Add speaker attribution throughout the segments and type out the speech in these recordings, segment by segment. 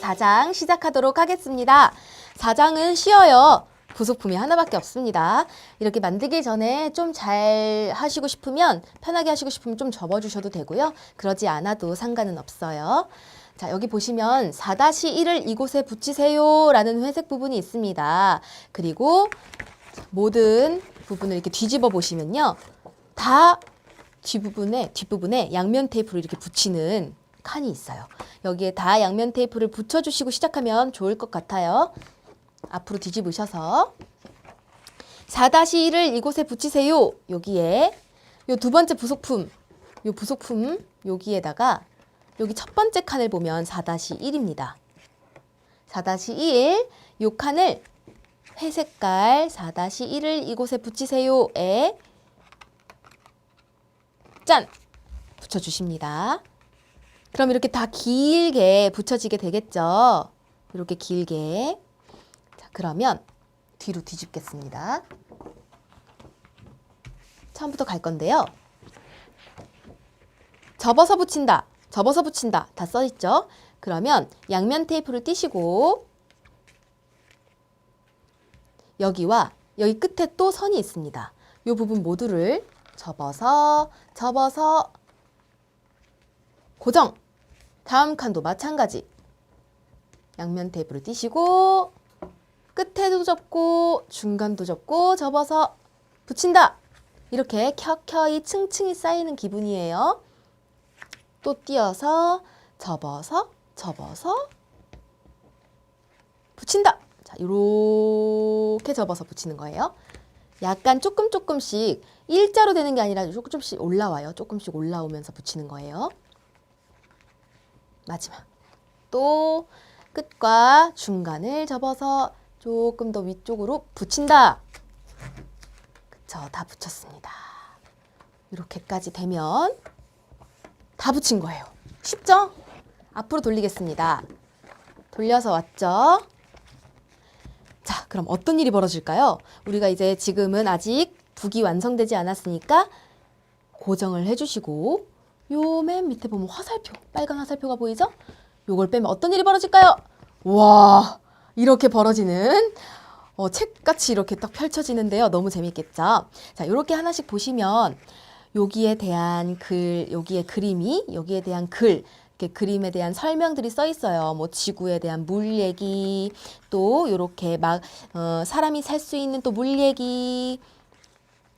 Speaker 1: 4장 시작하도록 하겠습니다. 4장은 쉬어요. 부속품이 하나밖에 없습니다. 이렇게 만들기 전에 좀 잘 하시고 싶으면 편하게 하시고 싶으면 좀 접어주셔도 되고요. 그러지 않아도 상관은 없어요. 자, 여기 보시면 4-1을 이곳에 붙이세요 라는 회색 부분이 있습니다. 그리고 모든 부분을 이렇게 뒤집어 보시면요. 다 뒷부분에, 뒷부분에 양면 테이프를 이렇게 붙이는 칸이 있어요. 여기에 다 양면 테이프를 붙여주시고 시작하면 좋을 것 같아요. 앞으로 뒤집으셔서 4-1을 이곳에 붙이세요. 여기에 요 두 번째 부속품, 요 부속품 여기에다가 여기 첫 번째 칸을 보면 4-1입니다. 4-1, 요 칸을 회색깔 4-1을 이곳에 붙이세요에 짠! 붙여주십니다. 그럼 이렇게 다 길게 붙여지게 되겠죠? 이렇게 길게. 자, 그러면 뒤로 뒤집겠습니다. 처음부터 갈 건데요. 접어서 붙인다. 접어서 붙인다. 다 써있죠? 그러면 양면 테이프를 띄시고 여기와 여기 끝에 또 선이 있습니다. 이 부분 모두를 접어서 접어서 고정. 다음 칸도 마찬가지. 양면 테이프를 띄시고 끝에도 접고 중간도 접고 접어서 붙인다. 이렇게 켜켜이 층층이 쌓이는 기분이에요. 또 띄어서 접어서 접어서 붙인다. 자, 이렇게 접어서 붙이는 거예요. 약간 조금 조금씩 일자로 되는 게 아니라 조금 조금씩 올라와요. 조금씩 올라오면서 붙이는 거예요. 마지막. 또 끝과 중간을 접어서 조금 더 위쪽으로 붙인다. 그쵸, 다 붙였습니다. 이렇게까지 되면 다 붙인 거예요. 쉽죠? 앞으로 돌리겠습니다. 돌려서 왔죠? 자, 그럼 어떤 일이 벌어질까요? 우리가 이제 지금은 아직 북이 완성되지 않았으니까 고정을 해주시고 요 맨 밑에 보면 화살표, 빨간 화살표가 보이죠? 요걸 빼면 어떤 일이 벌어질까요? 와, 이렇게 벌어지는 어, 책같이 이렇게 딱 펼쳐지는데요. 너무 재밌겠죠? 자, 이렇게 하나씩 보시면 여기에 대한 글, 여기에 그림이, 여기에 대한 글, 이렇게 그림에 대한 설명들이 써 있어요. 뭐 지구에 대한 물 얘기, 또 이렇게 막 어, 사람이 살 수 있는 또 물 얘기,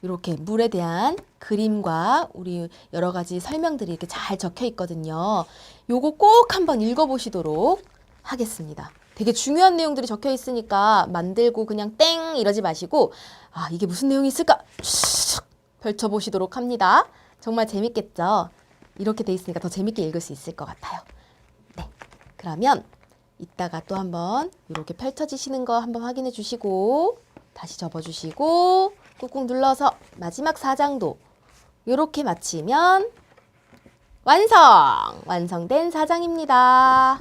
Speaker 1: 이렇게 물에 대한 그림과 우리 여러 가지 설명들이 이렇게 잘 적혀 있거든요. 요거 꼭 한번 읽어보시도록 하겠습니다. 되게 중요한 내용들이 적혀 있으니까 만들고 그냥 땡 이러지 마시고 아 이게 무슨 내용이 있을까 슉 펼쳐보시도록 합니다. 정말 재밌겠죠? 이렇게 돼 있으니까 더 재밌게 읽을 수 있을 것 같아요. 네, 그러면 이따가 또 한번 이렇게 펼쳐지시는 거 한번 확인해 주시고 다시 접어주시고 꾹꾹 눌러서 마지막 4장도 이렇게 마치면 완성! 완성된 4장입니다.